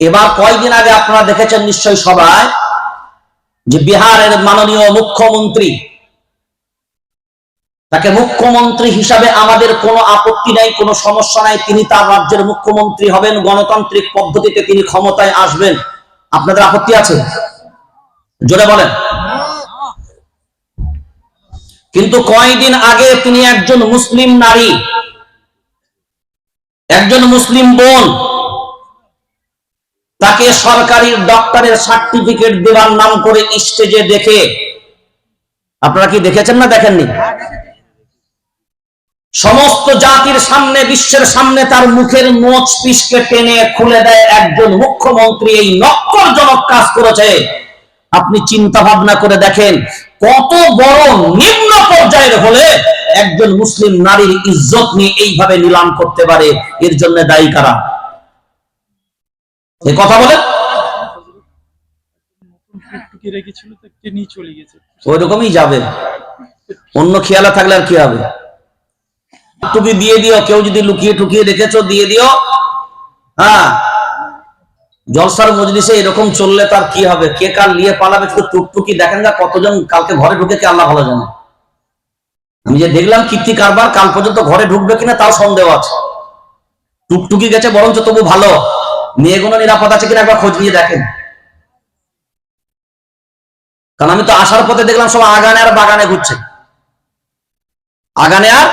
এবার কয়েকদিন আগে আপনারা দেখেছেন নিশ্চয় সবাই যে বিহারের মাননীয় মুখ্যমন্ত্রী, তাকে মুখ্যমন্ত্রী হিসাবে আমাদের কোনো আপত্তি নাই, কোনো সমস্যা নাই, তিনি তার রাজ্যের মুখ্যমন্ত্রী হবেন, গণতান্ত্রিক পদ্ধতিতে তিনি ক্ষমতায় আসবেন। আপনাদের আপত্তি আছে? জোরে বলেন। কিন্তু কয়েকদিন আগে তিনি একজন মুসলিম নারী, একজন মুসলিম বোন তাকে সরকারি ডক্টরের সার্টিফিকেট দেওয়ার নাম করে স্টেজে দেখে। আপনারা কি দেখেছেন না দেখেননি? সমস্ত জাতির সামনে, বিশ্বের সামনে তার মুখের মোচ পিসকে টেনে খুলে দেয় একজন মুখ্যমন্ত্রী। এই নক্করজনক কাজ করেছে। আপনি চিন্তা ভাবনা করে দেখেন, কত বড় নিম্ন পর্যায়ের হলে একজন মুসলিম নারীর ইজ্জত নিয়ে এইভাবে নিলাম করতে পারে। এর জন্য দায়ী কারা? কথা ওই রকমই যাবে। অন্য থাকলে আর কি হবে? টুকি দিয়ে দিও, কেউ যদি লুকিয়ে টুকিয়ে রেখেছো, দিয়ে দিও। হ্যাঁ। জলসার মজলিসে এরকম চললে তার কি হবে? কে কার নিয়ে পালাবে শুধু টুকটুকি? দেখেন না কতজন কালকে ঘরে ঢুকে কে আল্লাহ ভালো জানে। আমি যে দেখলাম কীর্তি কারবার কাল পর্যন্ত ঘরে ঢুকবে কিনা তাও সন্দেহ আছে। টুকটুকি গেছে, বরঞ্চ তবু ভালো। মেয়েগুলো নিরাপদ আছে কিনা একবার খোঁজ নিয়ে দেখেন। কারণ আমি তো আসার পথে দেখলাম সব আগানে আর বাগানে ঘুরছে। আগানে আর?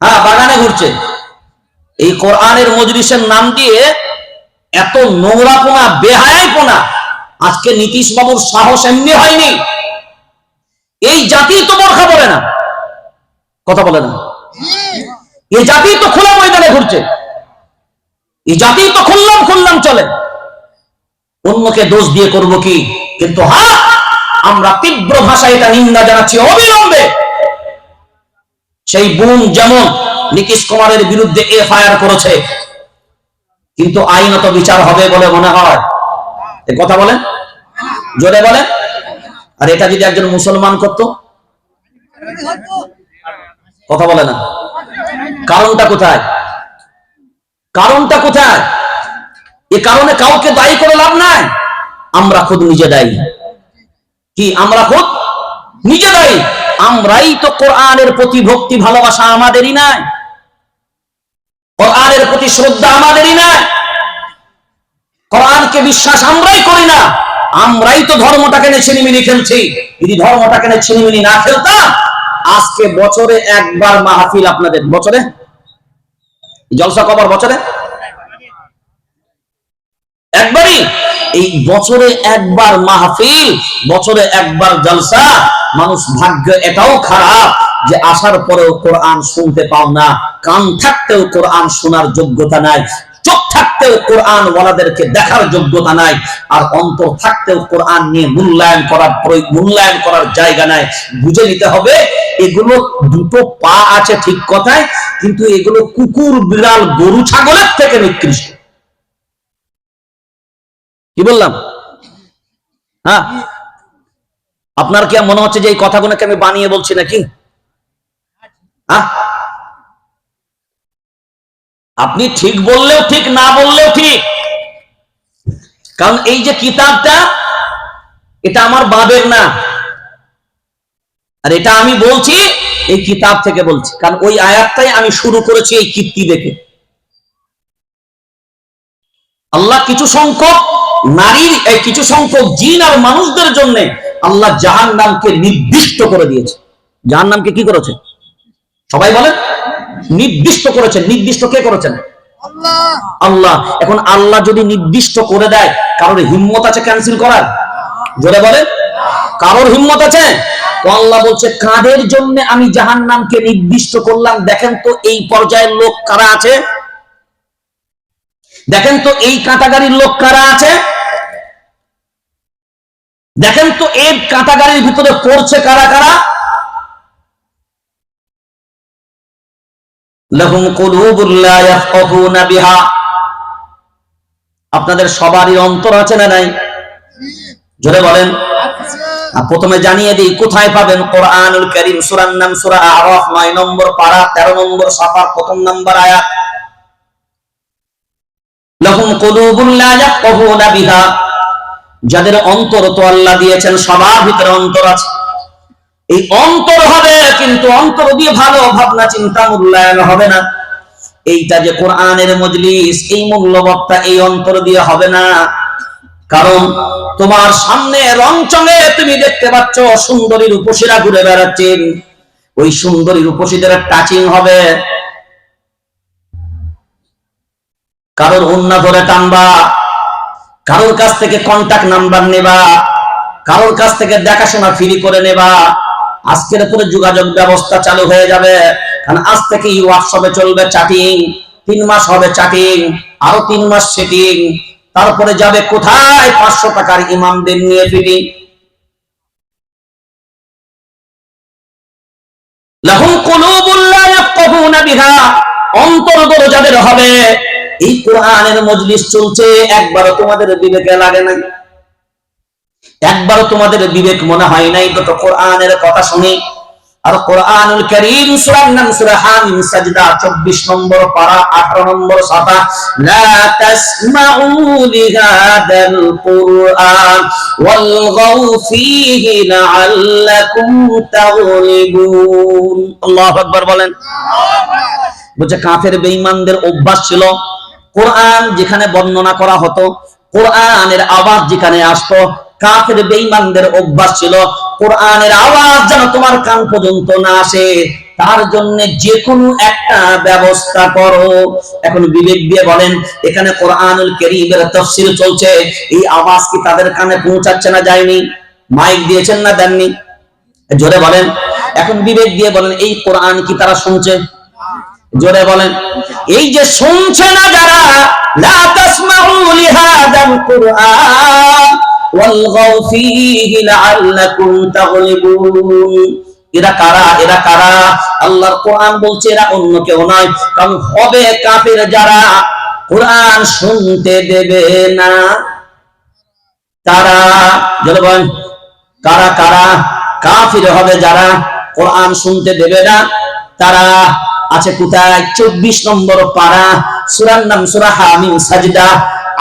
হ্যাঁ বাগানে ঘুরছে। এই কোরআনের মজলিসের নাম দিয়ে এত নোংরা পোনা নোংরাপোনা বেহায়াইপোনা আজকে নীতিশ বাবুর সাহস এমনি হয়নি। এই জাতি তো বরখা বলে না। কথা বলে না। এই জাতি তো খোলা ময়দানে ঘুরছে। এই জাতি তো খুললাম খুললাম চলে। অন্যকে দোষ দিয়ে করব কি? কিন্তু হ্যাঁ আমরা তীব্র ভাষায় এটা নিন্দা জানাচ্ছি অবিলম্বে। সেই বোন যেমন নীতিশ কুমারের বিরুদ্ধে এফআইআর করেছে, কিন্তু আইনত বিচার হবে বলে মনে হয়। কথা বলেন? জোরে বলেন? আর এটা যদি একজন মুসলমান করত? কথা বলে না। কারণটা কোথায়? কারণটা কোথায়? এ কারণে কাউকে দায়ী করে লাভ নাই। আমরা খুদ নিজে দায়ী। কি, আমরা খুদ নিজে দায়ী? আমরাই তো কোরআনের প্রতি ভক্তি, ভালোবাসা আমাদেরই নাই। কোরআনের প্রতি শ্রদ্ধা আমাদেরই নাই। কোরআনকে বিশ্বাস আমরাই করি না। আমরাই তো ধর্মটাকে নিয়ে ছিনিমিনি খেলছি। যদি ধর্মটাকে নিয়ে ছিনিমিনি না খেলতাম, আজকে বছরে একবার মাহফিল আপনাদের, বছরে জলসা কবার বছরে? একবারই। এই বছরে একবার মাহফিল, বছরে একবার জলসা। মানুষ ভাগ্য এটাও খারাপ যে আসার পরেও কোরআন শুনতে পাও না, কান থাকতেও কোরআন শোনার যোগ্যতা নাই। চোখ থাকতেও কোরআন ওয়ালাদেরকে দেখার যোগ্যতা নাই, আর অন্তর থাকতেও কোরআন নিয়ে মূল্যায়ন করার মূল্যায়ন করার জায়গা নাই। বুঝে নিতে হবে, এগুলো দুটো পা আছে ঠিক কথায়, কিন্তু এগুলো কুকুর, বিড়াল, গরু, ছাগলের থেকে নিকৃষ্ট। কি বললাম? হ্যাঁ? আপনার কি মনে হচ্ছে যে এই কথাগুলোকে আমি বানিয়ে বলছি নাকি? হ্যাঁ? আপনি ঠিক বললেও ঠিক, না বললেও ঠিক। কারণ এই যে কিতাবটা, এটা আমার বাবের না। আর এটা আমি বলছি, এই কিতাব থেকে বলছি। কারণ ওই আয়াতটাই আমি শুরু করেছি এই কীর্তি দেখে। আল্লাহ কিছু সংখ্যক নারীর, এই কিছু সংখ্যক জিন আর মানুষদের জন্য আল্লাহ জাহান নামকে নির্দিষ্ট করে দিয়েছে। জাহান নামকে কি করেছে? সবাই বলেন। নির্দিষ্ট করেছেন। নির্দিষ্ট কে করেছেন? আল্লাহ। এখন আল্লাহ যদি নির্দিষ্ট করে দেয় কারোর হিম্মত আছে ক্যান্সেল করার? জোরে বলেন। কারোর হিম্মত আছে? তো আল্লাহ বলছে কাদের জন্য আমি জাহান নামকে নির্দিষ্ট করলাম? দেখেন তো এই পর্যায়ের লোক কারা আছে? দেখেন তো এই কাঁটাগাড়ির লোক কারা আছে? দেখেন তো এই কাঁটাগাড়ির ভিতরে পড়ছে কারা কারা? লাহুম বিহা। আপনাদের সবারই অন্তর আছে না নাই? জোরে বলেন। প্রথমে জানিয়ে দিই, কোথায় পাবেন কোরআনুল কারীম? নাম সূরা আরাফ 9 নম্বর পারা 13 নম্বর সাফার, প্রথম নম্বর আয়াত। লাহুম বিহা। যাদের অন্তর তো আল্লাহ দিয়েছেন, সবার ভিতরে অন্তর আছে। এই অন্তর হবে, কিন্তু অন্তর দিয়ে ভালো ভাবনা, চিন্তা মূল্যায়ন হবে না। এইটা যে কোরআনের মজলিস, এই মূল্যবত্তা এই অন্তর দিয়ে হবে না। কারণ তোমার সামনে রং চঙে, তুমি দেখতে পাচ্ছ সুন্দরী রূপসীরা ঘুরে বেড়াচ্ছেন ওই সুন্দরী রূপসীদের টাচিং হবে। কারোর অন্য ধরে টানবা, কারোর কাছ থেকে কন্টাক্ট নাম্বার নেবা, কারোর কাছ থেকে দেখাশোনা ফ্রি করে নেবা। আজকের পরে যোগাযোগ ব্যবস্থা চালু হয়ে যাবে। কারণ আজ থেকে হোয়াটসঅ্যাপে চলবে চ্যাটিং তিন মাস হবে চ্যাটিং আরও তিন মাস সেটিং তারপরে যাবে কোথায়? পাঁচশো টাকার ইমামদের নিয়ে বিহা যাদের হবে, এই কোরআনের মজলিস চলছে, একবারও তোমাদের বিবেকে লাগে নাই। একবারও তোমাদের বিবেক মনে হয় নাই দুটো কোরআনের কথা শুনি। আর কোরআনুল কারীম সূরার নাম সূরা হামিম, সাজদা 24 নম্বর পারা 18 নম্বর সাফা লা তাসমাউ লিহাদাল কুরআন ওয়ালগাউ ফীহি লাআল্লাকুম তাগলিবুন। আল্লাহু আকবার বলেন। বলছে কাফের বেঈমানদের অভ্যাস ছিল, কোরআন যেখানে বর্ণনা করা হতো, কোরআনের আওয়াজ যেখানে আসতো কাফের বেঈমানদের অভ্যাস ছিল, কোরআনের আওয়াজ যেন তোমার কান পর্যন্ত না আসে। তার জন্য যে কোনো একটা ব্যবস্থা করো। এখন বিবেক দিয়ে বলেন, এখানে কোরআনুল কারীমের তাফসীর চলছে। এই আওয়াজ কি তাদের কানে পৌঁছাচ্ছে না যায়নি? মাইক দিয়েছেন না দেননি? জোরে বলেন। এখন বিবেক দিয়ে বলেন, এই কোরআন কি তারা শুনছে? জোরে বলেন। এই যে শুনছে না যারা, লা তাসমাউ লিহাদাল কুরআন। ওয়ালগাউ ফীহি লাআল্লাকুম তাগলিবুন। এরা কারা? এরা কারা? আল্লাহর কোরআন বলছে, এরা অন্য কেউ নয়। কারণ হবে কাফের যারা কোরআন শুনতে দেবে না। তারা, জোরে বলেন, কারা কারা? কাফির হবে যারা কোরআন শুনতে দেবে না। তারা আছে কোথায়? চব্বিশ নম্বর পারা সুরার নাম সুরা হামিম সাজদা,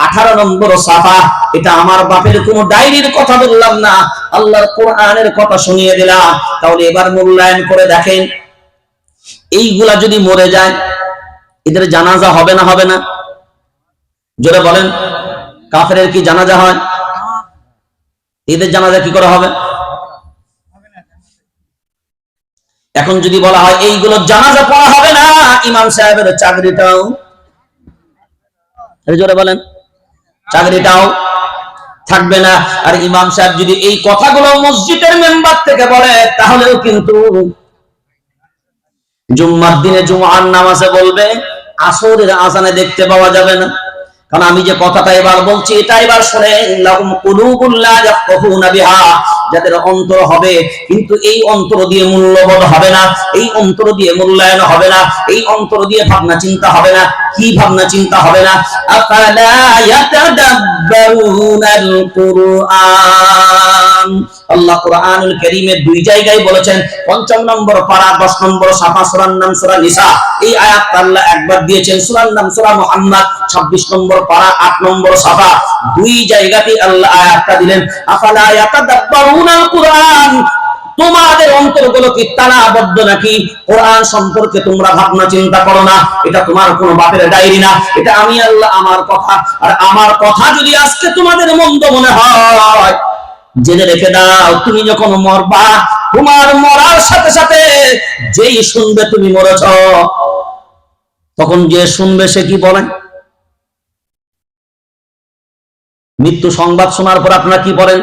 আঠারো নম্বর সাফা। এটা আমার বাপের কোন ডায়েরির কথা বললাম না, আল্লাহর কোরআনের কথা শুনিয়ে দিলাম। তাহলে এবার মূল্যায়ন করে দেখেন, এইগুলা যদি মরে যায়, এদের জানাজা হবে না হবে না? জোরে বলেন কাফের কি জানাজা হয়? এদের জানাজা কি করা হবে? এখন যদি বলা হয় এইগুলো জানাজা পড়া হবে না, ইমাম সাহেবের চাকরিটাও। জোরে বলেন। চাকরিটাও থাকবে না। আর ইমাম সাহেব যদি এই কথাগুলো মসজিদের মেম্বার থেকে বলে, তাহলেও কিন্তু জুম্মার দিনে জুমার নামাজে বলবে, আসরের আজানে দেখতে পাওয়া যাবে না। কারণ আমি যে কথাটা এবার বলছি, এটা এবার শুনে যাদের অন্তর হবে, কিন্তু এই অন্তর দিয়ে মূল্যবোধ হবে না, এই অন্তর দিয়ে মূল্যায়ন হবে না, এই অন্তর দিয়ে ভাবনা চিন্তা হবে না, কি ভাবনা চিন্তা হবে না? আল্লাহ কোরআনুল দুই জায়গায় বলেছেন পঞ্চম নম্বর পারা 10 নম্বর সাফা সূরার নাম, সূরা নিসা। এই আয়াত আল্লাহ একবার দিয়েছেন সূরার নাম, সূরা মুহাম্মদ 26 নম্বর পারা 8 নম্বর সাফা। দুই জায়গাতে আল্লাহ আয়াতটা দিলেন, আফালা ইয়াতাদাব্বারুনাল কুরআন। তোমাদের অন্তরগুলো কি তালাবদ্ধ নাকি? কোরআন সম্পর্কে তোমরা ভাবনা চিন্তা করো না। এটা তোমার কোনো বাপের ডায়েরি না। এটা আমি আল্লাহ আমার কথা। আর আমার কথা যদি আজকে তোমাদের মন্দ মনে হয়, জেনে রেখে দাও, তুমি যখন মরবা, তোমার মরার সাথে সাথে যেই শুনবে তুমি মরেছ, তখন যে শুনবে সে কি বলে? মৃত্যু সংবাদ শোনার পর আপনারা কি বলেন?